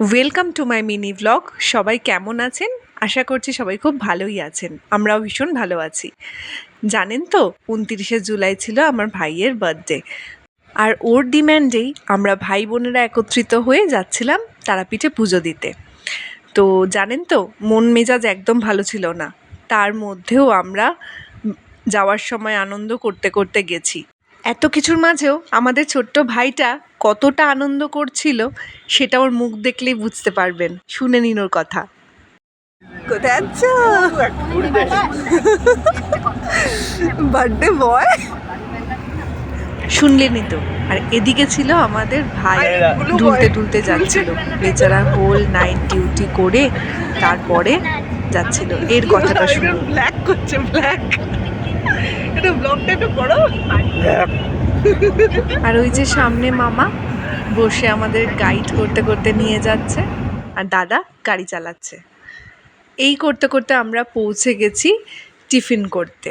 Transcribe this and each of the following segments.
Welcome to my mini vlog সবাই কেমন আছেন? আশা করছি সবাই খুব ভালোই আছেন। আমরাও ভীষণ ভালো আছি। জানেন তো, উনতিরিশে জুলাই ছিল আমার ভাইয়ের বার্থডে আর ওর ডিম্যান্ডেই আমরা ভাই বোনেরা একত্রিত হয়ে যাচ্ছিলাম তারাপীঠে পুজো দিতে। তো জানেন তো, মন মেজাজ একদম ভালো ছিল না। তার মধ্যেও আমরা যাওয়ার সময় আনন্দ করতে করতে গেছি। এত কিছুর মাঝেও আমাদের ছোট্ট ভাইটা কতটা আনন্দ করছিল সেটা ওর মুখ দেখলেই বুঝতে পারবেন। শুনে নিন ওর কথা। কোথায় আছো? বার্থডে বয় শুনলেনই তো। আর এদিকে ছিল আমাদের ভাই ঢুলতে ঢুলতে যাচ্ছিল। বেচারা হোল নাইট ডিউটি করে তারপরে যাচ্ছিল। এর কথাটা শুনুন। ব্ল্যাক করছে ব্ল্যাক এটা ব্লগটা একটু করো। আর ওই যে সামনে মামা বসে আমাদের গাইড করতে করতে নিয়ে যাচ্ছে, আর দাদা গাড়ি চালাচ্ছে। এই করতে করতে আমরা পৌঁছে গেছি টিফিন করতে।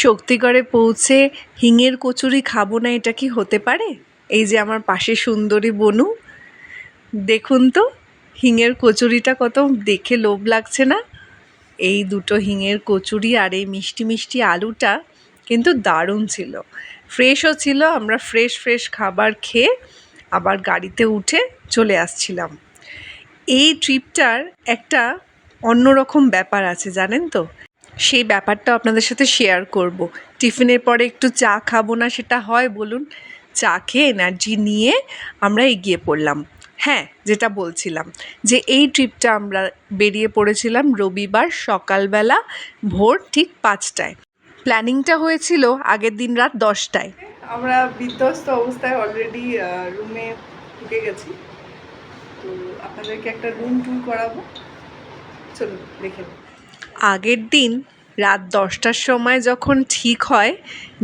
শক্তিগড়ে পৌঁছে হিঙের কচুরি খাব না এটা কি হতে পারে? এই যে আমার পাশে সুন্দরী বনু। দেখুন তো, হিঙের কচুরিটা কত দেখে লোভ লাগছে না? এই দুটো হিঙের কচুরি আর এই মিষ্টি মিষ্টি আলুটা কিন্তু দারুণ ছিল। ফ্রেশও ছিল, আমরা ফ্রেশ ফ্রেশ খাবার খেয়ে আবার গাড়িতে উঠে চলে আসছিলাম। এই ট্রিপটার একটা অন্যরকম ব্যাপার আছে, জানেন তো? সেই ব্যাপারটা আপনাদের সাথে শেয়ার করব। টিফিনের পরে একটু চা খাব না সেটা হয়, বলুন। চা খেয়ে এনার্জি নিয়ে আমরা এগিয়ে পড়লাম। হ্যাঁ যেটা বলছিলাম যে এই ট্রিপটা আমরা বেরিয়ে পড়েছিলাম রবিবার সকালবেলা ভোর ঠিক পাঁচটায়। প্ল্যানিংটা হয়েছিল আগের দিন রাত দশটায়। আমরা বিধ্বস্ত অবস্থায় অলরেডি রুমে ঢুকে গেছি। তো আপনাদেরকে একটা রুম ট্যুর করাবো। চলুন দেখে আগের দিন রাত দশটার সময় যখন ঠিক হয়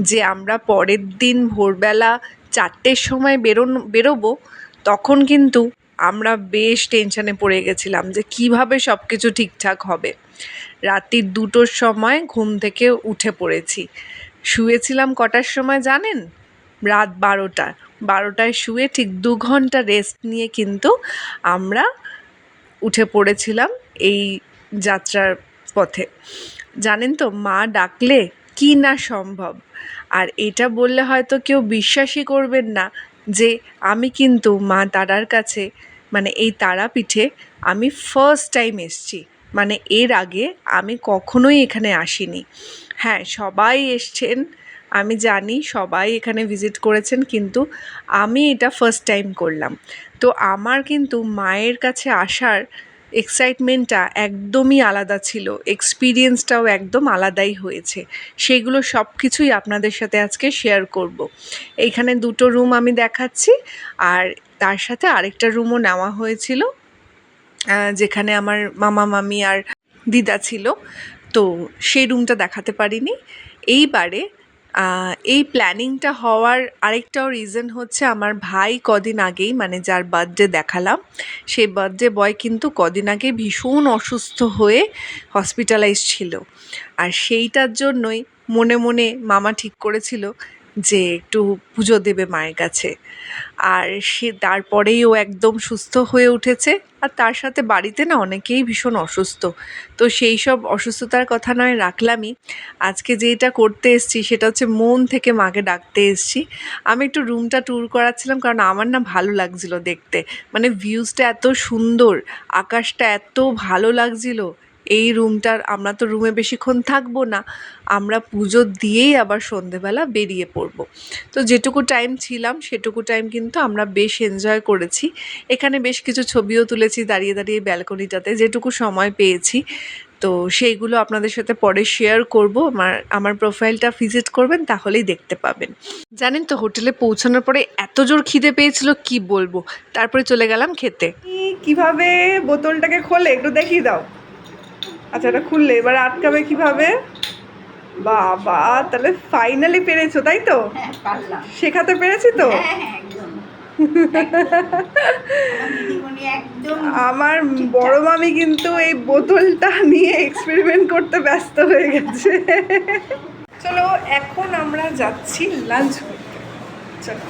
যে আমরা পরের দিন ভোরবেলা চারটের সময় বেরোন বেরোবো তখন কিন্তু আমরা বেশ টেনশানে পড়ে গেছিলাম যে কীভাবে সব কিছু ঠিকঠাক হবে। রাত্রির দুটোর সময় ঘুম থেকে উঠে পড়েছি। শুয়েছিলাম কটার সময় জানেন? রাত বারোটা। বারোটায় শুয়ে ঠিক দু ঘণ্টা রেস্ট নিয়ে কিন্তু আমরা উঠে পড়েছিলাম এই যাত্রার পথে। জানেন তো, মা ডাকলে কি না সম্ভব? আর এটা বললে হয়তো কেউ বিশ্বাসই করবেন না যে আমি কিন্তু মা তারার কাছে মানে এই তারাপীঠে আমি ফার্স্ট টাইম এসছি। মানে এর আগে আমি কখনোই এখানে আসিনি। হ্যাঁ সবাই এসছেন, আমি জানি সবাই এখানে ভিজিট করেছেন, কিন্তু আমি এটা ফার্স্ট টাইম করলাম। তো আমার কিন্তু মায়ের কাছে আসার এক্সাইটমেন্টটা একদমই আলাদা ছিল এক্সপিরিয়েন্সটাও একদম আলাদাই হয়েছে। সেগুলো সব কিছুই আপনাদের সাথে আজকে শেয়ার করব। এইখানে দুটো রুম আমি দেখাচ্ছি, আর তার সাথে আরেকটা রুমও নেওয়া হয়েছিল যেখানে আমার মামা, মামি আর দিদা ছিল। তো সেই রুমটা দেখাতে পারিনি। এইবারে এই প্ল্যানিংটা হওয়ার আরেকটাও রিজন হচ্ছে আমার ভাই কদিন আগেই মানে যার বার্থডে দেখালাম, সেই বার্থডে বয় কিন্তু কদিন আগে ভীষণ অসুস্থ হয়ে হসপিটালাইজ ছিল। আর সেইটার জন্যই মনে মনে মামা ঠিক করেছিল যে একটু পুজো দেবে মায়ের কাছে। আর সে তারপরেই ও একদম সুস্থ হয়ে উঠেছে। আর তার সাথে বাড়িতে না অনেকেই ভীষণ অসুস্থ। তো সেই সব অসুস্থতার কথা নয়, রাখলামই। আজকে যেটা করতে এসছি সেটা হচ্ছে মন থেকে মাকে ডাকতে এসছি। আমি একটু রুমটা ট্যুর করাচ্ছিলাম কারণ আমার না ভালো লাগছিল দেখতে। মানে ভিউজটা এত সুন্দর, আকাশটা এত ভালো লাগছিল। এই রুমটার আমরা তো রুমে বেশিক্ষণ থাকব না, আমরা পুজো দিয়েই আবার সন্ধেবেলা বেরিয়ে পড়ব। তো যেটুকু টাইম ছিলাম সেটুকু টাইম কিন্তু আমরা বেশ এনজয় করেছি। এখানে বেশ কিছু ছবিও তুলেছি দাঁড়িয়ে দাঁড়িয়ে ব্যালকনিটাতে, যেটুকু সময় পেয়েছি। তো সেইগুলো আপনাদের সাথে পরে শেয়ার করব। আমার আমার প্রোফাইলটা ভিজিট করবেন, তাহলেই দেখতে পাবেন। জানেন তো হোটেলে পৌঁছানোর পরে এত জোর খিদে পেয়েছিল, কি বলব? তারপরে চলে গেলাম খেতে। কীভাবে বোতলটাকে খোলে, একটু দেখিয়ে দাও। আচ্ছা এটা খুললে। এবার আটকাবে কীভাবে? বাবা তাহলে ফাইনালি পেরেছ তাই তো? হ্যাঁ শেখাতে পেরেছি তো? হ্যাঁ হ্যাঁ আমার বড় মামি কিন্তু এই বোতলটা নিয়ে এক্সপেরিমেন্ট করতে ব্যস্ত হয়ে গেছে। চলো এখন আমরা যাচ্ছি লাঞ্চ করতে। চলো।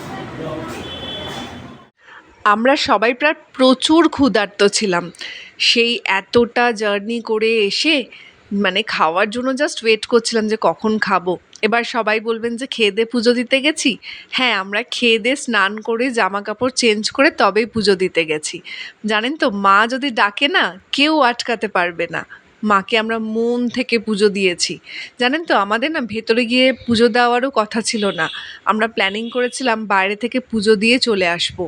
আমরা সবাই প্রায় প্রচুর ক্ষুধার্ত ছিলাম। সেই এতটা জার্নি করে এসে মানে খাওয়ার জন্য জাস্ট ওয়েট করছিলাম যে কখন খাব। এবার সবাই বলবেন যে, খেয়ে দিয়ে পুজো দিতে গেছি? হ্যাঁ আমরা খেয়ে দিয়ে স্নান করে জামা কাপড় চেঞ্জ করে তবেই পুজো দিতে গেছি। জানেন তো, মা যদি ডাকে না, কেউ আটকাতে পারবে না। মাকে আমরা মন থেকে পুজো দিয়েছি। জানেন তো, আমাদের না ভেতরে গিয়ে পুজো দেওয়ারও কথা ছিল না। আমরা প্ল্যানিং করেছিলাম বাইরে থেকে পুজো দিয়ে চলে আসব।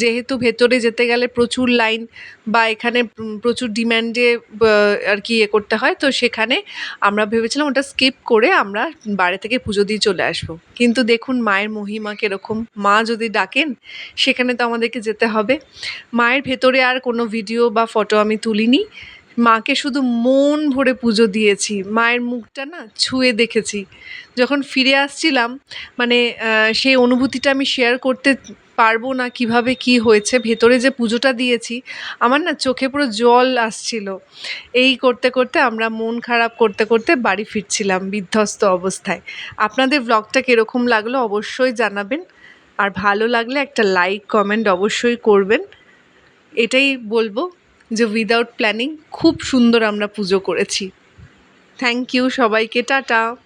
যেহেতু ভেতরে যেতে গেলে প্রচুর লাইন বা এখানে প্রচুর ডিম্যান্ডে আর কি ইয়ে করতে হয়, তো সেখানে আমরা ভেবেছিলাম ওটা স্কিপ করে আমরা বাইরে থেকে পুজো দিয়ে চলে আসব। কিন্তু দেখুন, মায়ের মহিমা কীরকম। মা যদি ডাকেন, সেখানে তো আমাদেরকে যেতে হবে। মায়ের ভেতরে আর কোনো ভিডিও বা ফটো আমি তুলিনি। মাকে শুধু মন ভরে পুজো দিয়েছি, মায়ের মুখটা না ছুঁয়ে দেখেছি। যখন ফিরে আসছিলাম মানে সেই অনুভূতিটা আমি শেয়ার করতে পারব না কীভাবে কি হয়েছে, ভেতরে যে পুজোটা দিয়েছি, আমার না চোখে পুরো জল আসছিল। এই করতে করতে আমরা মন খারাপ করতে করতে বাড়ি ফিরছিলাম বিধ্বস্ত অবস্থায়। আপনাদের ব্লগটা কীরকম লাগল অবশ্যই জানাবেন, আর ভালো লাগলে একটা লাইক কমেন্ট অবশ্যই করবেন। এটাই বলব। যে উইদাউট প্ল্যানিং খুব সুন্দর আমরা পুজো করেছি। থ্যাংক ইউ সবাইকে টাটা।